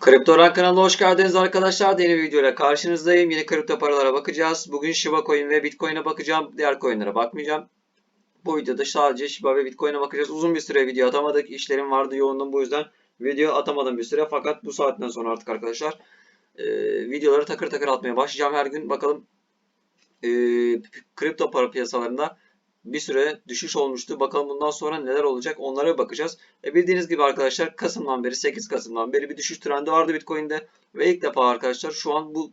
Kripto Öğren kanalına hoş geldiniz arkadaşlar. Yeni bir videoyla karşınızdayım. Yine kripto paralara bakacağız. Bugün Shiba Coin ve Bitcoin'e bakacağım. Diğer coin'lere bakmayacağım. Bu videoda sadece Shiba ve Bitcoin'e bakacağız. Uzun bir süre video atamadık. İşlerim vardı yoğundum bu yüzden video atamadım bir süre. Fakat bu saatten sonra artık arkadaşlar e, videoları takır takır atmaya başlayacağım her gün. Bakalım e, kripto para piyasalarında bir süre düşüş olmuştu. Bakalım bundan sonra neler olacak onlara bakacağız. E bildiğiniz gibi arkadaşlar Kasım'dan beri 8 Kasım'dan beri bir düşüş trendi vardı Bitcoin'de. Ve ilk defa arkadaşlar şu an bu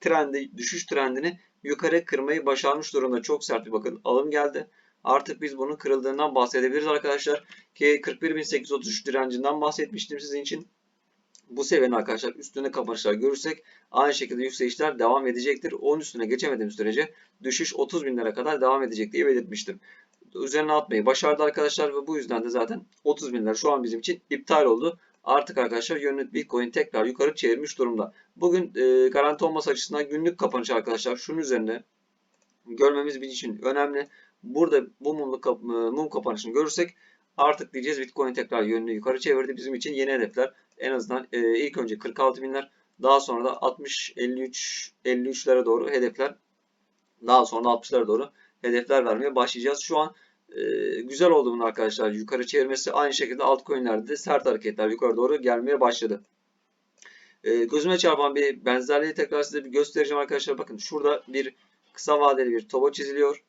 trendi, düşüş trendini yukarı kırmayı başarmış durumda. Çok sert bir bakın alım geldi. Artık biz bunun kırıldığından bahsedebiliriz arkadaşlar. Ki 41.833 direncinden bahsetmiştim sizin için. Bu seviyenin arkadaşlar üstüne kapanışlar görürsek aynı şekilde yükselişler devam edecektir. 10 üstüne geçemediğim sürece düşüş 30 binlere kadar devam edecek diye belirtmiştim. Üzerine atmayı başardı arkadaşlar ve bu yüzden de zaten 30 binler şu an bizim için iptal oldu. Artık arkadaşlar yönlü Bitcoin tekrar yukarı çevirmiş durumda. Bugün e, garanti olması açısından günlük kapanış arkadaşlar şunun üzerinde görmemiz bizim için önemli. Burada bu mumlu kap, mum kapanışını görürsek artık diyeceğiz Bitcoin tekrar yönünü yukarı çevirdi. Bizim için yeni hedefler en azından e, ilk önce 46 binler daha sonra da 60 53 53'lere doğru hedefler daha sonra 60'lara doğru hedefler vermeye başlayacağız. Şu an e, güzel oldu bunun arkadaşlar. Yukarı çevirmesi aynı şekilde altcoin'lerde de sert hareketler yukarı doğru gelmeye başladı. E, gözüme çarpan bir benzerliği tekrar size bir göstereceğim arkadaşlar. Bakın şurada bir kısa vadeli bir toba çiziliyor.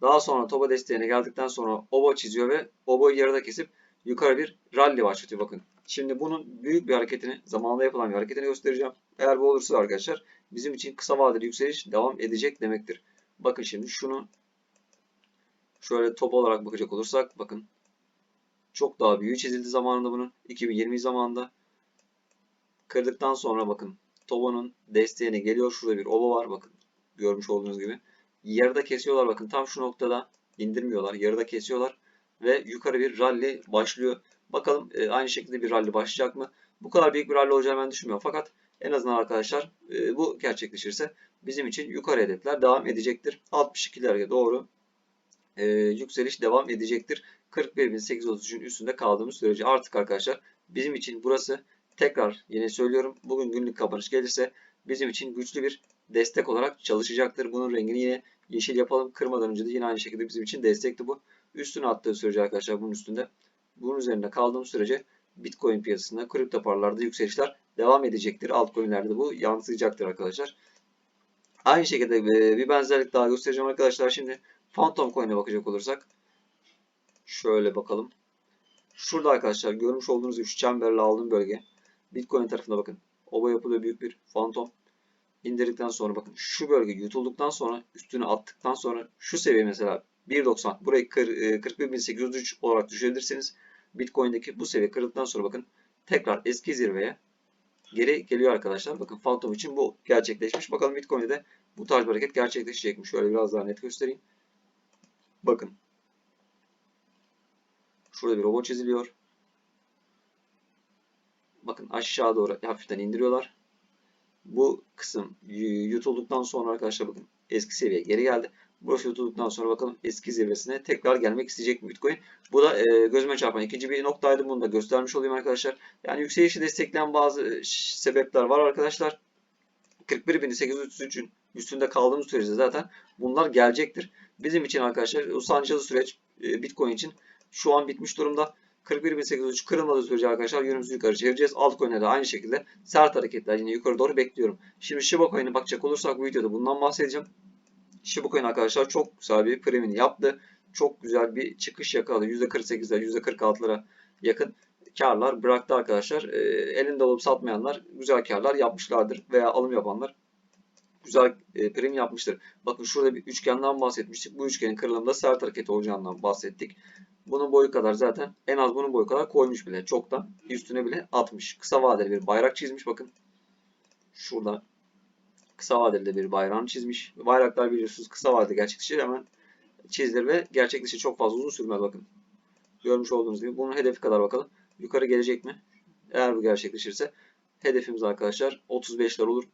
Daha sonra toba desteğine geldikten sonra oba çiziyor ve obayı yarıda kesip yukarı bir rally başlatıyor bakın. Şimdi bunun büyük bir hareketini, zamanında yapılan bir hareketini göstereceğim. Eğer bu olursa arkadaşlar bizim için kısa vadeli yükseliş devam edecek demektir. Bakın şimdi şunu şöyle top olarak bakacak olursak bakın çok daha büyüğü çizildi zamanında bunun. 2020 zamanında. Kırdıktan sonra bakın Tobo'nun desteğine geliyor. Şurada bir ova var bakın. Görmüş olduğunuz gibi. Yarıda kesiyorlar bakın. Tam şu noktada indirmiyorlar. Yarıda kesiyorlar. Ve yukarı bir rally başlıyor. Bakalım e, aynı şekilde bir rally başlayacak mı? Bu kadar büyük bir rally olacağını ben düşünmüyorum. Fakat en azından arkadaşlar e, bu gerçekleşirse bizim için yukarı hedefler devam edecektir. 62'lere doğru e, yükseliş devam edecektir. 41.833'ün üstünde kaldığımız sürece artık arkadaşlar bizim için burası tekrar yine söylüyorum bugün günlük kapanış gelirse bizim için güçlü bir destek olarak çalışacaktır. Bunun rengini yine yeşil yapalım. Kırmadan önce de yine aynı şekilde bizim için destekti bu. Üstüne attığı sürece arkadaşlar bunun üstünde bunun üzerinde kaldığımız sürece Bitcoin piyasasında kripto paralarda yükselişler devam edecektir. Altcoin'lerde de bu yansıyacaktır arkadaşlar. Aynı şekilde e, bir benzerlik daha göstereceğim arkadaşlar. Şimdi Phantom Coin'e bakacak olursak şöyle bakalım. Şurada arkadaşlar görmüş olduğunuz gibi şu çemberle aldığım bölge. Bitcoin tarafında bakın. Oba yapılıyor büyük bir Phantom. İndirdikten sonra bakın şu bölge yutulduktan sonra üstüne attıktan sonra şu seviye mesela 1.90 burayı 41.803 e, olarak düşürebilirsiniz. Bitcoin'deki bu seviye kırıldıktan sonra bakın tekrar eski zirveye geri geliyor arkadaşlar. Bakın Phantom için bu gerçekleşmiş. Bakalım Bitcoin'de de bu tarz bir hareket gerçekleşecek mi? Şöyle biraz daha net göstereyim. Bakın. Şurada bir robot çiziliyor. Bakın aşağı doğru hafiften indiriyorlar. Bu kısım yutulduktan sonra arkadaşlar bakın eski seviyeye geri geldi. Burası yutulduktan sonra bakalım eski zirvesine tekrar gelmek isteyecek mi Bitcoin? Bu da e, gözüme çarpan ikinci bir noktaydı. Bunu da göstermiş olayım arkadaşlar. Yani yükselişi destekleyen bazı sebepler var arkadaşlar. 41.833'ün üstünde kaldığımız sürece zaten bunlar gelecektir. Bizim için arkadaşlar o sancılı süreç e, Bitcoin için şu an bitmiş durumda. 41.803 kırılmadığı sürece arkadaşlar yönümüzü yukarı çevireceğiz. Altcoin'e de aynı şekilde sert hareketler yine yukarı doğru bekliyorum. Şimdi Shiba Coin'e bakacak olursak bu videoda bundan bahsedeceğim. Shiba Coin arkadaşlar çok güzel bir primini yaptı. Çok güzel bir çıkış yakaladı. %48'ler, %46'lara yakın karlar bıraktı arkadaşlar. E, elinde olup satmayanlar güzel karlar yapmışlardır veya alım yapanlar güzel e, prim yapmıştır. Bakın şurada bir üçgenden bahsetmiştik. Bu üçgenin kırılımında sert hareket olacağından bahsettik. Bunun boyu kadar zaten en az bunun boyu kadar koymuş bile. Çoktan üstüne bile atmış. Kısa vadeli bir bayrak çizmiş bakın. Şurada kısa vadeli de bir bayrağını çizmiş. Bayraklar biliyorsunuz kısa vadede gerçekleşir hemen çizilir ve gerçekleşir. Çok fazla uzun sürmez bakın. Görmüş olduğunuz gibi. Bunun hedefi kadar bakalım. Yukarı gelecek mi? Eğer bu gerçekleşirse hedefimiz arkadaşlar 35'ler olur.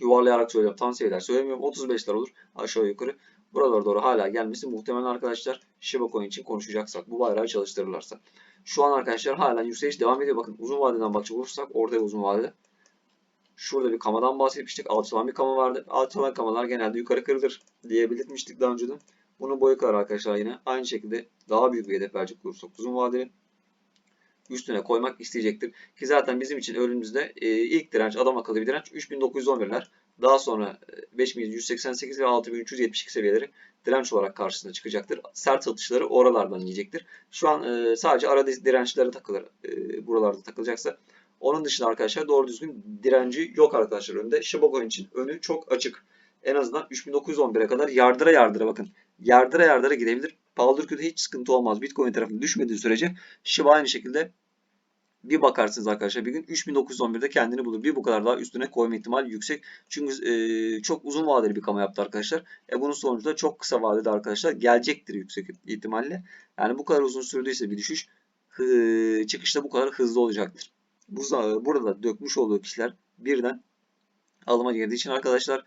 Yuvarlayarak söylüyorum. Tam seviyeler söylemiyorum. 35'ler olur. Aşağı yukarı. Buralara doğru hala gelmesi muhtemelen arkadaşlar Shiba Coin için konuşacaksak bu bayrağı çalıştırırlarsa. Şu an arkadaşlar halen yükseliş devam ediyor. Bakın uzun vadeden bakacak olursak orada uzun vadede. Şurada bir kamadan bahsetmiştik. Alçalan bir kama vardı. Alçalan kamalar genelde yukarı kırılır diye belirtmiştik daha önceden. Bunun boyu kadar arkadaşlar yine aynı şekilde daha büyük bir hedef verecek olursak uzun vadeli üstüne koymak isteyecektir. Ki zaten bizim için önümüzde e, ilk direnç adam akıllı bir direnç 3911'ler. Daha sonra e, 5188 ve 6372 seviyeleri direnç olarak karşısına çıkacaktır. Sert satışları oralardan yiyecektir. Şu an e, sadece ara dirençlere takılır. E, buralarda takılacaksa. Onun dışında arkadaşlar doğru düzgün direnci yok arkadaşlar önünde. Shiba Coin için önü çok açık. En azından 3911'e kadar yardıra yardıra bakın. Yardıra yardıra gidebilir. Pahalı hiç sıkıntı olmaz. Bitcoin tarafında düşmediği sürece Shiba aynı şekilde bir bakarsınız arkadaşlar bir gün 3911'de kendini bulur. Bir bu kadar daha üstüne koyma ihtimali yüksek. Çünkü e, çok uzun vadeli bir kama yaptı arkadaşlar. E bunun sonucu da çok kısa vadede arkadaşlar gelecektir yüksek ihtimalle. Yani bu kadar uzun sürdüyse bir düşüş hı, çıkışta bu kadar hızlı olacaktır. Bu, burada dökmüş olduğu kişiler birden alıma girdiği için arkadaşlar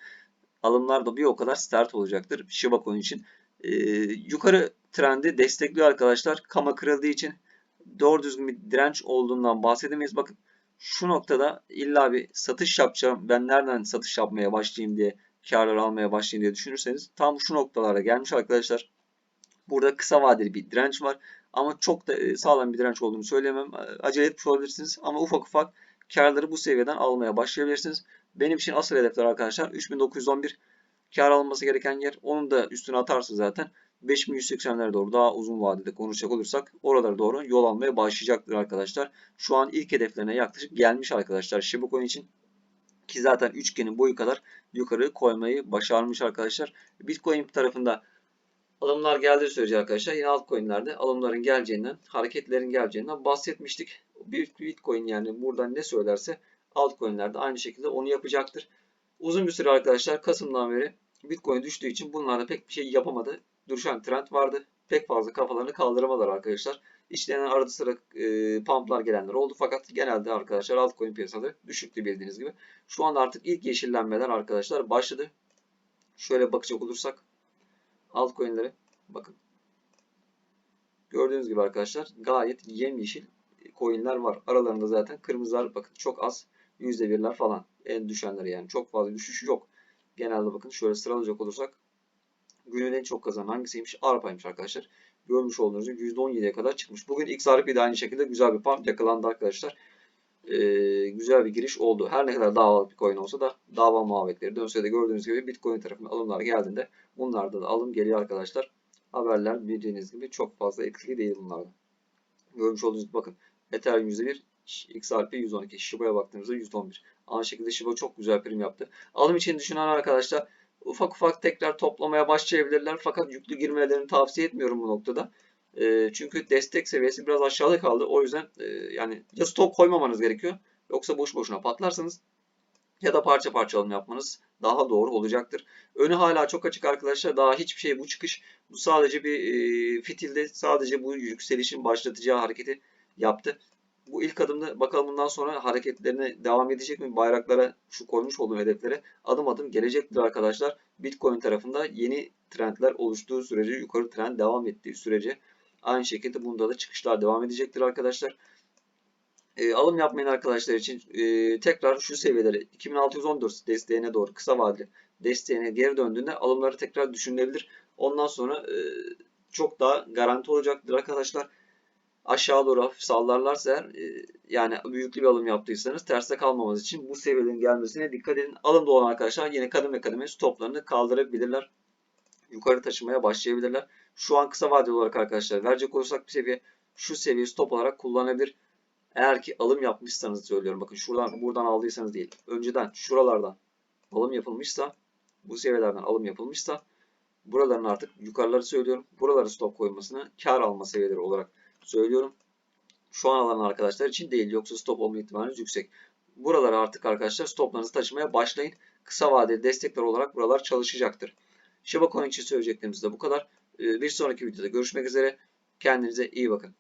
alımlar da bir o kadar sert olacaktır Shiba Coin için. E, yukarı trendi destekliyor arkadaşlar. Kama kırıldığı için doğru düzgün bir direnç olduğundan bahsedemeyiz. Bakın şu noktada illa bir satış yapacağım. Ben nereden satış yapmaya başlayayım diye karlar almaya başlayayım diye düşünürseniz tam şu noktalara gelmiş arkadaşlar. Burada kısa vadeli bir direnç var. Ama çok da e, sağlam bir direnç olduğunu söyleyemem. Acele etmiş olabilirsiniz. Ama ufak ufak karları bu seviyeden almaya başlayabilirsiniz. Benim için asıl hedefler arkadaşlar 3911 kar alınması gereken yer. Onun da üstüne atarsın zaten. 5180'lere doğru daha uzun vadede konuşacak olursak oralara doğru yol almaya başlayacaktır arkadaşlar. Şu an ilk hedeflerine yaklaşık gelmiş arkadaşlar Shiba Coin için. Ki zaten üçgenin boyu kadar yukarı koymayı başarmış arkadaşlar. Bitcoin tarafında alımlar geldiği sürece arkadaşlar yine altcoin'lerde alımların geleceğinden, hareketlerin geleceğinden bahsetmiştik. Bitcoin yani buradan ne söylerse altcoin'lerde aynı şekilde onu yapacaktır. Uzun bir süre arkadaşlar Kasım'dan beri Bitcoin düştüğü için bunlarda pek bir şey yapamadı düşen trend vardı. Pek fazla kafalarını kaldıramadılar arkadaşlar. İşlenen arada sıra e, pumplar gelenler oldu. Fakat genelde arkadaşlar altcoin piyasada düşüktü bildiğiniz gibi. Şu anda artık ilk yeşillenmeler arkadaşlar başladı. Şöyle bakacak olursak altcoin'lere bakın. Gördüğünüz gibi arkadaşlar gayet yemyeşil coin'ler var. Aralarında zaten kırmızılar bakın çok az. %1'ler falan. En düşenleri yani. Çok fazla düşüş yok. Genelde bakın şöyle sıralayacak olursak günün en çok kazanan hangisiymiş? Arpa'ymış arkadaşlar. Görmüş olduğunuz gibi %17'ye kadar çıkmış. Bugün XRP de aynı şekilde güzel bir pump yakalandı arkadaşlar. Ee, güzel bir giriş oldu. Her ne kadar davalı bir coin olsa da dava muhabbetleri dönse de gördüğünüz gibi Bitcoin tarafına alımlar geldiğinde bunlarda da alım geliyor arkadaşlar. Haberler bildiğiniz gibi çok fazla etkili değil bunlarda. Görmüş olduğunuz gibi bakın Ethereum %1, XRP 112, Shiba'ya baktığımızda %11. Aynı şekilde Shiba çok güzel prim yaptı. Alım için düşünen arkadaşlar ufak ufak tekrar toplamaya başlayabilirler. Fakat yüklü girmelerini tavsiye etmiyorum bu noktada. E, çünkü destek seviyesi biraz aşağıda kaldı. O yüzden e, yani ya stop koymamanız gerekiyor. Yoksa boş boşuna patlarsınız. Ya da parça parça alım yapmanız daha doğru olacaktır. Önü hala çok açık arkadaşlar. Daha hiçbir şey bu çıkış. Bu sadece bir e, fitilde sadece bu yükselişin başlatacağı hareketi yaptı bu ilk adımda bakalım bundan sonra hareketlerine devam edecek mi? Bayraklara şu koymuş olduğum hedeflere adım adım gelecektir arkadaşlar. Bitcoin tarafında yeni trendler oluştuğu sürece yukarı trend devam ettiği sürece aynı şekilde bunda da çıkışlar devam edecektir arkadaşlar. E, alım yapmayan arkadaşlar için e, tekrar şu seviyelere 2614 desteğine doğru kısa vadeli desteğine geri döndüğünde alımları tekrar düşünülebilir. Ondan sonra e, çok daha garanti olacaktır arkadaşlar aşağı doğru hafif sallarlarsa eğer e, yani büyüklü bir alım yaptıysanız terste kalmamanız için bu seviyelerin gelmesine dikkat edin. Alımda olan arkadaşlar yine kademe kademe stoplarını kaldırabilirler. Yukarı taşımaya başlayabilirler. Şu an kısa vadeli olarak arkadaşlar verecek olursak bir seviye şu seviye stop olarak kullanabilir. Eğer ki alım yapmışsanız söylüyorum. Bakın şuradan buradan aldıysanız değil. Önceden şuralardan alım yapılmışsa bu seviyelerden alım yapılmışsa buraların artık yukarıları söylüyorum. Buraları stop koymasını kar alma seviyeleri olarak söylüyorum. Şu an alan arkadaşlar için değil. Yoksa stop olma ihtimaliniz yüksek. Buralara artık arkadaşlar stoplarınızı taşımaya başlayın. Kısa vadeli destekler olarak buralar çalışacaktır. Shiba Coin için söyleyeceklerimiz de bu kadar. Ee, bir sonraki videoda görüşmek üzere. Kendinize iyi bakın.